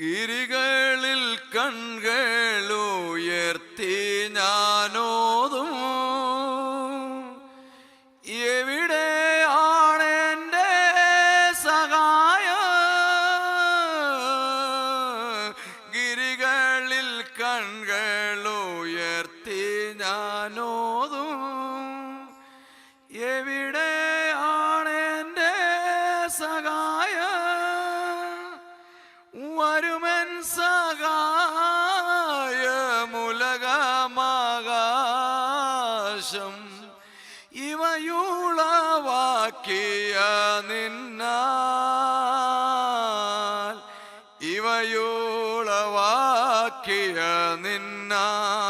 ഗിരികളിൽ കൺകളുയർത്തി ഞാനോതും. എവിടെയാണ് എന്റെ സഹായം? ഗിരികളിൽ കൺകളുയർത്തി ഞാനോതും സഹായമുലകമാകാശം ഇവയുളവാക്കിയ നിന്നാൽ ഇവയുളവാക്കിയ നിന്നാൽ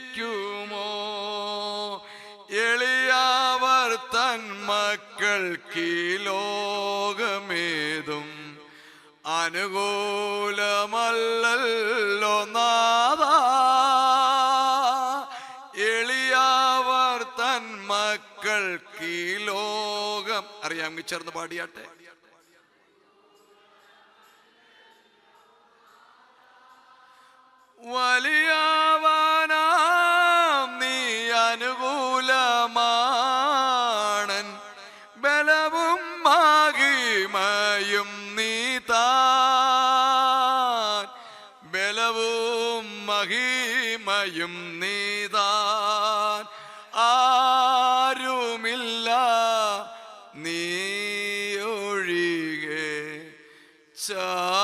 ആശ്വസിക്കുമോ? എളിയവർ തൻ മക്കൾക്ക് ലോകമേതും അനുകൂലമല്ലല്ലോ നാദ എളിയാവർ തൻ മക്കൾക്ക് ലോകം അറിയാം ചേർന്ന് പാടിയാട്ടെ. വലിയവനാം നീ അനുകൂലമാണൻ. ബലവും നീ താൻ. ബലവും നീ താൻ. ആരുമില്ല നീ ഒഴികെ ചാരുവാനോരാൾ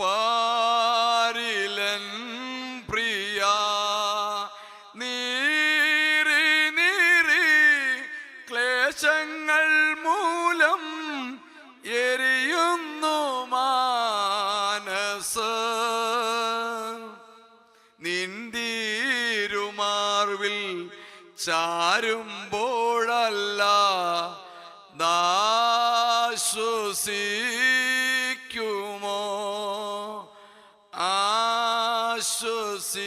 പാരിലൻ പ്രിയ. നീറി നീറി ക്ലേശങ്ങൾ മൂലം എരിയുന്നു മാനസ്. നിന്തിരുമാർവിൽ ചാരുമ്പോഴല്ല ദാശ്വസിക്കുമോ ആശ്വസിക്കുമോ